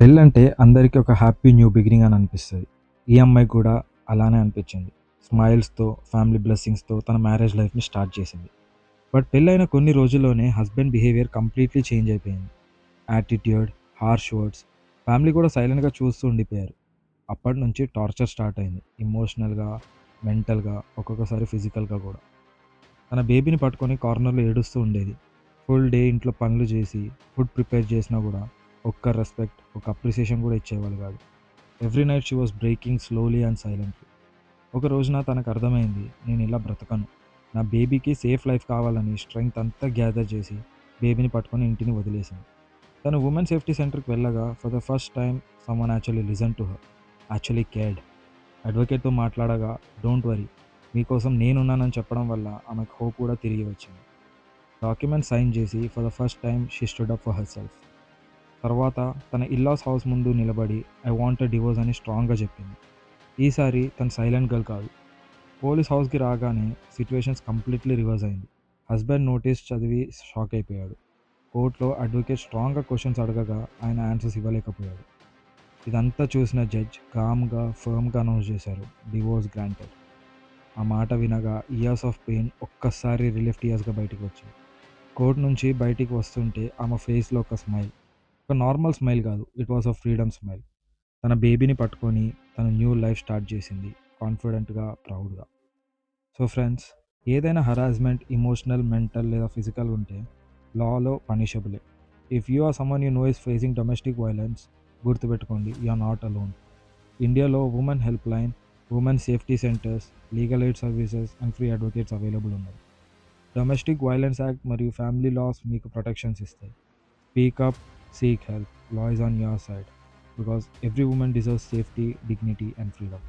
పెళ్ళంటే అందరికీ ఒక హ్యాపీ న్యూ బిగినింగ్ అని అనిపిస్తుంది. ఈ అమ్మాయి కూడా అలానే అనిపించింది. స్మైల్స్తో ఫ్యామిలీ బ్లెస్సింగ్స్తో తన మ్యారేజ్ లైఫ్ని స్టార్ట్ చేసింది. బట్ పెళ్ళైన కొన్ని రోజుల్లోనే హస్బెండ్ బిహేవియర్ కంప్లీట్లీ చేంజ్ అయిపోయింది. యాటిట్యూడ్ హార్ష్ వర్డ్స్ ఫ్యామిలీ కూడా సైలెంట్గా చూస్తూ ఉండిపోయారు. అప్పటి నుంచి టార్చర్ స్టార్ట్ అయింది. ఇమోషనల్గా మెంటల్గా ఒక్కొక్కసారి ఫిజికల్గా కూడా. తన బేబీని పట్టుకొని కార్నర్లో ఏడుస్తూ ఉండేది. ఫుల్ డే ఇంట్లో పనులు చేసి ఫుడ్ ప్రిపేర్ చేసినా కూడా ఒక్క రెస్పెక్ట్ ఒక అప్రిసియేషన్ కూడా ఇచ్చేవాళ్ళు కాదు. Every night she was breaking slowly and silently ఒక రోజున తనకు అర్థమైంది నేను ఇలా బ్రతకను. నా బేబీకి సేఫ్ లైఫ్ కావాలని స్ట్రెంగ్త్ అంతా గ్యాదర్ చేసి బేబీని పట్టుకొని ఇంటిని వదిలేసింది తను ఉమెన్ సేఫ్టీ సెంటర్కి వెళ్ళగా for the first time someone actually listen to her actually cared అడ్వకేట్తో మాట్లాడగా డోంట్ వరీ మీకోసం నేనున్నానని చెప్పడం వల్ల ఆమెకు హోప్ కూడా తిరిగి వచ్చింది. డాక్యుమెంట్ సైన్ చేసి for the first time she stood up for herself తర్వాత తన ఇల్లాస్ హౌస్ ముందు నిలబడి ఐ వాంట్ డివోర్స్ అని స్ట్రాంగ్గా చెప్పింది. ఈసారి తను సైలెంట్ గర్ల్ కాదు. పోలీస్ హౌస్కి రాగానే సిచ్యువేషన్స్ కంప్లీట్లీ రివర్స్ అయింది. హస్బెండ్ నోటీస్ చదివి షాక్ అయిపోయాడు. కోర్టులో అడ్వకేట్ స్ట్రాంగ్గా క్వశ్చన్స్ అడగగా ఆయన ఆన్సర్స్ ఇవ్వలేకపోయాడు. ఇదంతా చూసిన జడ్జ్ కామ్గా ఫర్మ్గా అనౌన్స్ చేశారు డివోర్స్ గ్రాంటెడ్. ఆ మాట వినగా ఇయర్స్ ఆఫ్ పెయిన్ ఒక్కసారి రిలీఫ్ టీయర్స్గా బయటికి వచ్చింది. కోర్టు నుంచి బయటికి వస్తుంటే ఆమె ఫేస్లో ఒక స్మైల్ ఒక నార్మల్ స్మైల్ కాదు. It was a freedom smile తన బేబీని పట్టుకొని తన న్యూ లైఫ్ స్టార్ట్ చేసింది. కాన్ఫిడెంట్గా ప్రౌడ్గా సో ఫ్రెండ్స్ ఏదైనా హరాస్మెంట్ ఇమోషనల్ మెంటల్ లేదా ఫిజికల్ ఉంటే లాలో పనిషబులే if you are someone you know is facing domestic violence గుర్తుపెట్టుకోండి యు ఆర్ నాట్ అలోన్ ఇండియాలో women helpline women safety centres legal aid services and free advocates available ఉన్నాయి. Domestic violence act మరియు family laws మీకు protections ఇస్తాయి. Speak up seek help. Law is on your side because every woman deserves safety, dignity, and freedom.